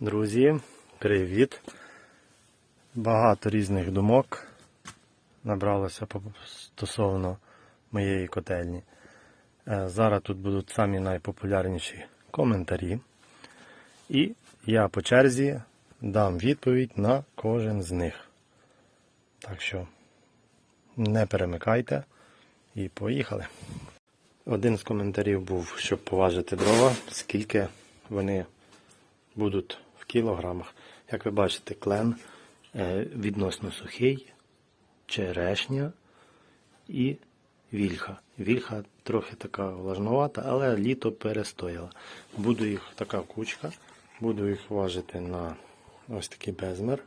Друзі, привіт! Багато різних думок набралося стосовно моєї котельні. Е, Зараз тут будуть самі найпопулярніші коментарі. І я по черзі дам відповідь на кожен з них. Так що не перемикайте і поїхали. Один з коментарів був, щоб поважити дрова, скільки вони будуть кілограмах. Як ви бачите, клен е, відносно сухий, черешня і вільха. Вільха трохи така влажнувата, але літо перестояла. Буду їх така кучка, буду їх важити на ось такий безмір.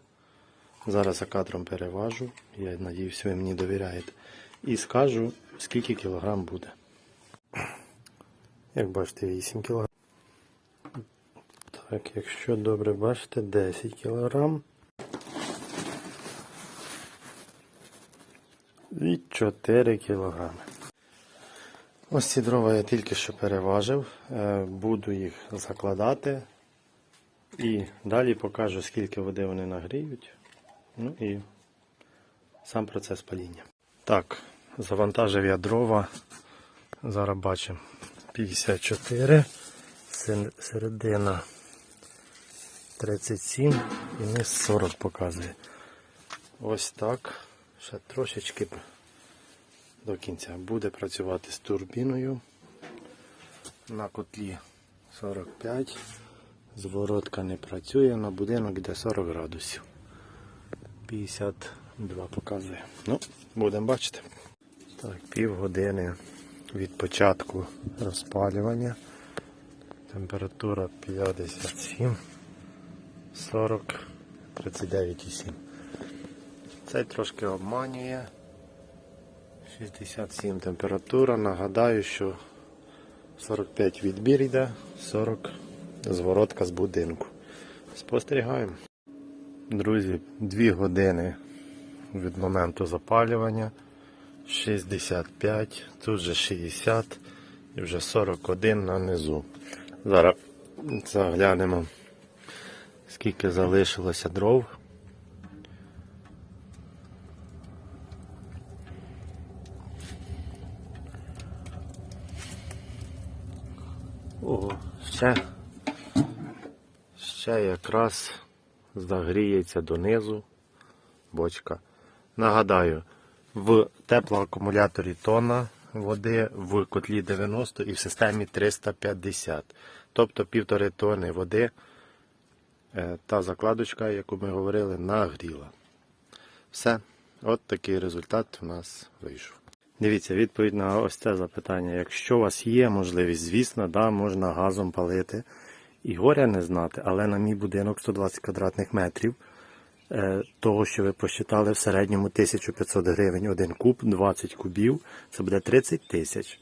Зараз я кадром переважу. Я надіюсь, ви мені довіряєте. І скажу, скільки кілограм буде. Як бачите, 8 кілограм. Так, якщо добре бачите, 10 кілограм. І 4 кілограми. Ось ці дрова я тільки що переважив. Е, Буду їх закладати. І далі покажу, скільки води вони нагріють. Ну і сам процес паління. Так, завантажив я дрова. Зараз бачимо 54, сер- середина 37 і низ 40 показує. Ось так. Ще трошечки до кінця. Буде працювати з турбіною. На котлі 45. Зворотка не працює, на будинок йде 40 градусів. 52 показує. Ну, будемо бачити. Так, півгодини від початку розпалювання. Температура 57, 40, 39,7. Цей трошки обманює. 67 температура. Нагадаю, що 45 відбір йде, 40 зворотка з будинку. Спостерігаємо. Друзі, 2 години від моменту запалювання. 65, тут же 60 і вже 41 на низу. Зараз заглянемо, скільки залишилося дров. Ого, ще, ще якраз загріється донизу бочка. Нагадаю, в теплоакумуляторі тонна води, в котлі 90 і в системі 350. Тобто півтори тонни води та закладочка, яку ми говорили, нагріла. Все, от такий результат у нас вийшов. Дивіться, відповідь на ось це запитання. Якщо у вас є можливість, звісно, да, можна газом палити і горя не знати, але на мій будинок 120 квадратних метрів е, того, що ви посчитали в середньому 1500 гривень один куб, 20 кубів, це буде 30 тисяч.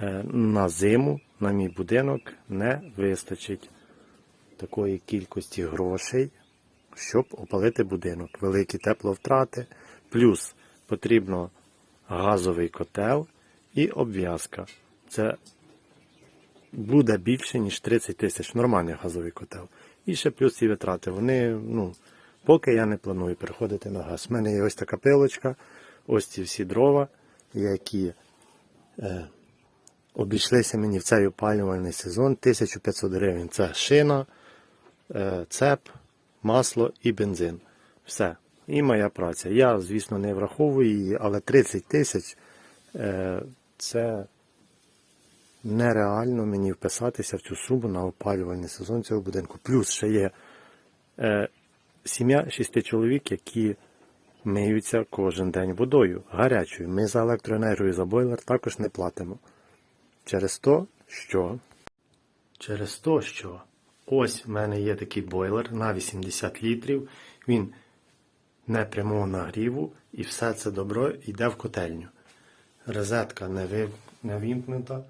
Е, На зиму на мій будинок не вистачить такої кількості грошей, щоб опалити будинок. Великі тепловтрати, плюс потрібно газовий котел і обв'язка. Це буде більше, ніж 30 тисяч нормальний газовий котел. І ще плюс ці витрати. Вони, ну, поки я не планую переходити на газ. У мене є ось така пилочка, ось ці всі дрова, які е, обійшлися мені в цей опалювальний сезон 1500 гривень. Це шина, цеп, масло і бензин. Все. І моя праця. Я, звісно, не враховую її, але 30 тисяч е, це нереально мені вписатися в цю суму на опалювальний сезон цього будинку. Плюс ще є е, сім'я шести чоловік, які миються кожен день водою гарячою. Ми за електроенергію за бойлер також не платимо. Через то, що через то, що ось в мене є такий бойлер на 80 літрів. Він не прямого нагріву, і все це добро йде в котельню. Розетка не, ви, не вімкнута,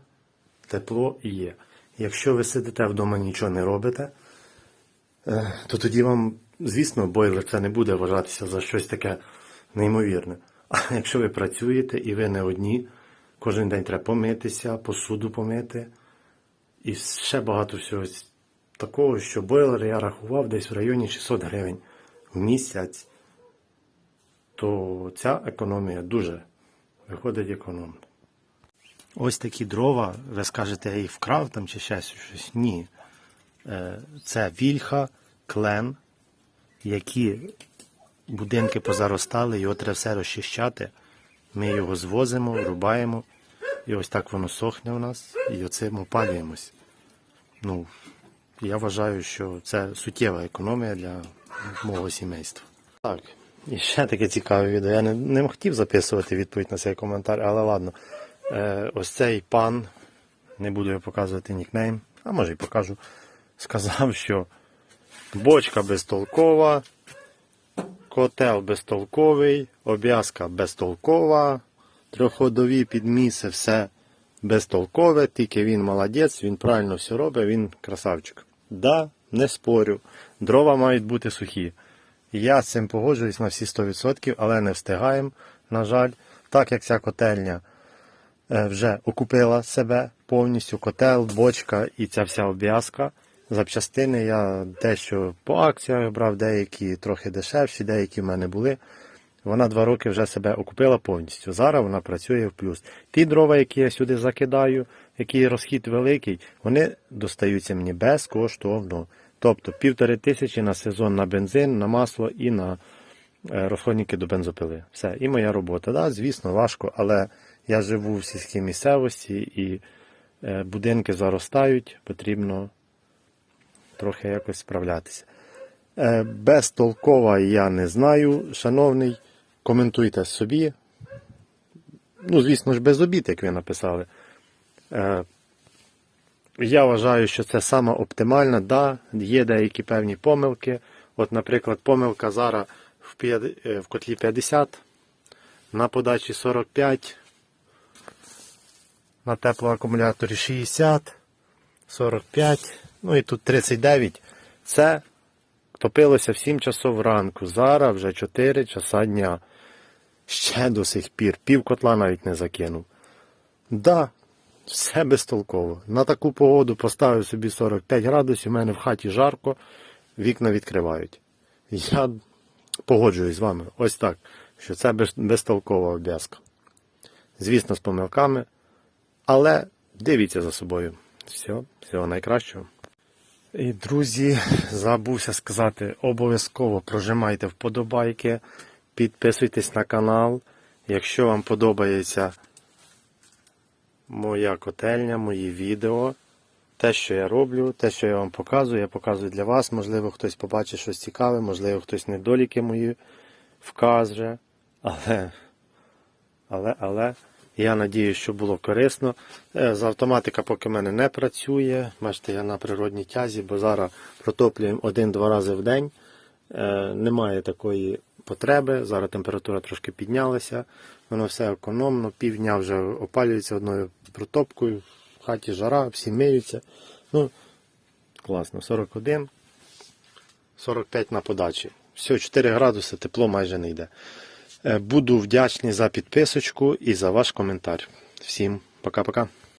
тепло є. Якщо ви сидите вдома нічого не робите, е, то тоді вам, звісно, бойлер це не буде вважатися за щось таке неймовірне. А якщо ви працюєте і ви не одні, кожен день треба помитися, посуду помити і ще багато всього такого, що бойлер я рахував десь в районі 600 гривень в місяць, то ця економія дуже виходить економно. Ось такі дрова, ви скажете, я їх вкрав там чи ще щось. Ні. Е, Це вільха, клен, які будинки позаростали, його треба все розчищати. Ми його звозимо, врубаємо, і ось так воно сохне у нас, і оцим опалюємось. Ну, я вважаю, що це суттєва економія для мого сімейства. Так, і ще таке цікаве відео. Я не, не хотів записувати відповідь на цей коментар, але ладно. Е, ось цей пан, не буду я показувати нікнейм, а може і покажу, сказав, що бочка безтолкова, котел безтолковий, обв'язка безтолкова, трьохходові підміси, все безтолкове, тільки він молодець, він правильно все робить, він красавчик. Да, не спорю. Дрова мають бути сухі. Я з цим погоджуюсь на всі 100%, але не встигаємо, на жаль, так як ця котельня е, вже окупила себе повністю, котел, бочка і ця вся обв'язка. Запчастини я дещо по акціях брав, деякі трохи дешевші, деякі в мене були. Вона два роки вже себе окупила повністю. Зараз вона працює в плюс. Ті дрова, які я сюди закидаю, який розхід великий, вони достаються мені безкоштовно. Тобто півтори тисячі на сезон на бензин, на масло і на е, розходники до бензопили. Все, і моя робота. Да, звісно, важко, але я живу в сільській місцевості і е, будинки заростають, потрібно трохи якось справлятися. Е, Безтолкова я не знаю, шановний, коментуйте собі. Ну, звісно ж, без обід, як ви написали. Е, Я вважаю, що це саме оптимальна. Да, є деякі певні помилки. От, наприклад, помилка зараз в, е, в котлі 50, на подачі 45, на теплоакумуляторі 60, 45, ну і тут 39. Це топилося в 7 часов ранку. Зараз вже 4 часа дня. Ще до сих пір. Пів котла навіть не закинув. Да, все безтолково. На таку погоду поставив собі 45 градусів, у мене в хаті жарко, вікна відкривають. Я погоджуюсь з вами. Ось так, що це безтолкова обв'язка. Звісно, з помилками, але дивіться за собою. Все, всього найкращого. І, друзі, забувся сказати, обов'язково прожимайте вподобайки, підписуйтесь на канал. Якщо вам подобається моя котельня, мої відео, те, що я роблю, те, що я вам показую, я показую для вас. Можливо, хтось побачить щось цікаве, можливо, хтось недоліки мої вкаже. Але, але, але, я надію, що було корисно. Е, З автоматика поки в мене не працює. Бачите, я на природній тязі, бо зараз протоплюємо один-два рази в день. Е, Немає такої потреби. Зараз температура трошки піднялася. Воно все економно, півдня вже опалюється одною протопкою. В хаті жара, всі миються. Ну, класно, 41, 45 на подачі. Все, 4 градуси, тепло майже не йде. Е, Буду вдячний за підписочку і за ваш коментар. Всім пока-пока.